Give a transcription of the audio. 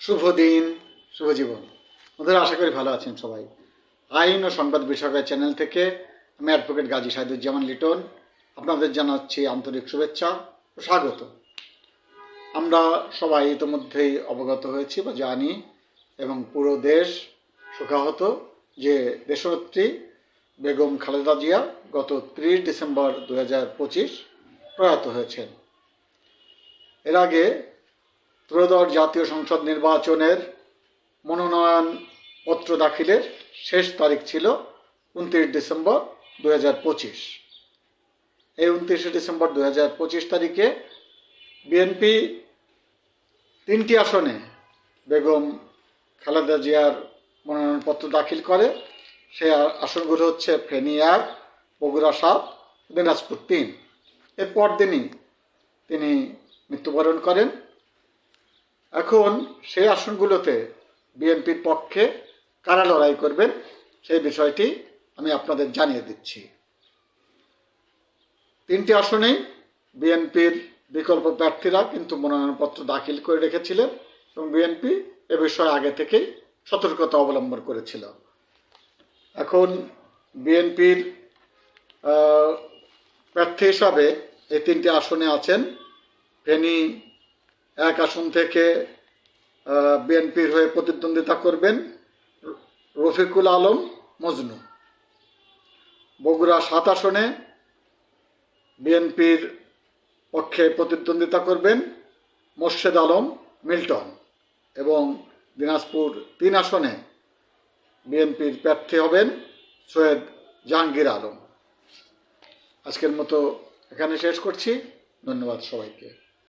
শুভ দিন, শুভ জীবন। ওদের আশা করি ভালো আছেন সবাই। আইন ও সংবাদ বিষয়ক চ্যানেল থেকে আমি অ্যাডভোকেট গাজী সাইদুজ্জামান লিটন। আপনাদের জানাচ্ছি আন্তরিক শুভেচ্ছা ও স্বাগত। আমরা সবাই ইতিমধ্যেই অবগত হয়েছি বা জানি এবং পুরো দেশ শোকাহত যে দেশনেত্রী বেগম খালেদা জিয়া গত ত্রিশ ডিসেম্বর দু হাজার পঁচিশ প্রয়াত হয়েছেন। এর আগে ত্রয়োদশ জাতীয় সংসদ নির্বাচনের মনোনয়ন পত্র দাখিলের শেষ তারিখ ছিল উনত্রিশ ডিসেম্বর দু হাজার পঁচিশ। এই উনত্রিশে ডিসেম্বর দু হাজার পঁচিশ তারিখে বিএনপি তিনটি আসনে বেগম খালেদা জিয়ার মনোনয়নপত্র দাখিল করে। সে আসনগুলো হচ্ছে ফেনী এক বগুড়া সাত, দিনাজপুর তিন। এর পরদিনই তিনি মৃত্যুবরণ করেন। এখন সেই আসনগুলোতে বিএনপির পক্ষে কারা লড়াই করবেন সেই বিষয়টি আমি আপনাদের জানিয়ে দিচ্ছি। তিনটি আসনেই বিএনপির বিকল্প প্রার্থীরা কিন্তু মনোনয়নপত্র দাখিল করে রেখেছিলেন এবং বিএনপি এ বিষয়ে আগে থেকেই সতর্কতা অবলম্বন করেছিল। এখন বিএনপির প্রার্থী হিসাবে এই তিনটি আসনে আছেন ফেনী এক আসন থেকে বিএনপির হয়ে প্রতিদ্বন্দ্বিতা করবেন রফিকুল আলম মজনু। বগুড়া সাত আসনে বিএনপির পক্ষে প্রতিদ্বন্দ্বিতা করবেন মোর্শেদ আলম মিল্টন এবং দিনাজপুর তিন আসনে বিএনপির প্রার্থী হবেন সৈয়দ জাহাঙ্গীর আলম। আজকের মতো এখানে শেষ করছি। ধন্যবাদ সবাইকে।